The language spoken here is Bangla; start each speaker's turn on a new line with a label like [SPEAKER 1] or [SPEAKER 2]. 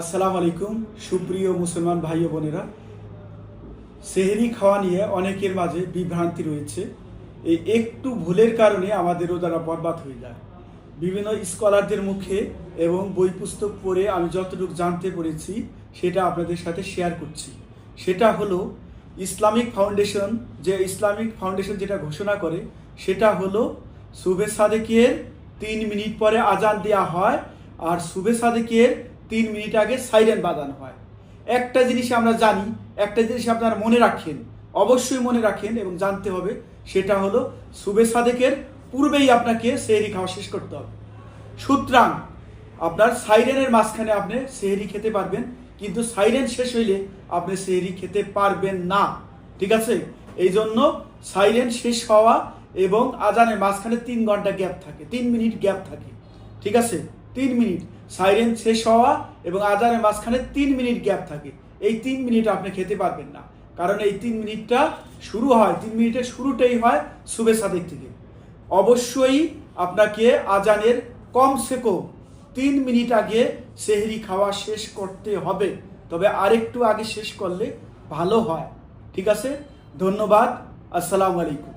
[SPEAKER 1] আসসালামু আলাইকুম, সুপ্রিয় মুসলমান ভাই ও বোনেরা। সেহেরি খাওয়া নিয়ে অনেকের মাঝে বিভ্রান্তি রয়েছে। এই একটু ভুলের কারণে আমাদের রোজারা বরবাদ হয়ে যায়। বিভিন্ন স্কলারদের মুখে এবং বই পুস্তক পড়ে আমি যতটুকু জানতে পেরেছি, সেটা আপনাদের সাথে শেয়ার করছি। সেটা হলো, ইসলামিক ফাউন্ডেশন যে ইসলামিক ফাউন্ডেশন যেটা ঘোষণা করে, সেটা হলো সুবে সাদেকের তিন মিনিট পরে আজান দেওয়া হয়, আর সুবে সাদেকের তিন মিনিট আগে সাইরেন বাজানো হয়। একটা জিনিস আমরা জানি, একটা জিনিস আপনারা মনে রাখেন, অবশ্যই মনে রাখেন এবং জানতে হবে, সেটা হলো সুবে সাদেকের পূর্বেই আপনাকে সেহরি খাওয়া শেষ করতে হবে। সুতরাং আপনার সাইরেনের মাঝখানে আপনি সেহরি খেতে পারবেন, কিন্তু সাইরেন শেষ হইলে আপনি সেহরি খেতে পারবেন না। ঠিক আছে? এই জন্য সাইরেন শেষ হওয়া এবং আজানের মাঝখানে তিন ঘণ্টা গ্যাপ থাকে, তিন মিনিট গ্যাপ থাকে। ঠিক আছে? তিন মিনিট। সাইরেন শেষ হওয়া এবং আজানের মাঝখানে তিন মিনিট গ্যাপ থাকে। এই তিন মিনিট আপনি খেতে পারবেন না। কারণ এই তিন মিনিটটা শুরু হয়, তিন মিনিটের শুরুটাই হয় সুবে সাদেক থেকে। অবশ্যই আপনাকে আজানের কমসে কম তিন মিনিট আগে সেহরি খাওয়া শেষ করতে হবে। তবে আরেকটু আগে শেষ করলে ভালো হয়। ঠিক আছে? ধন্যবাদ। আসসালামু আলাইকুম।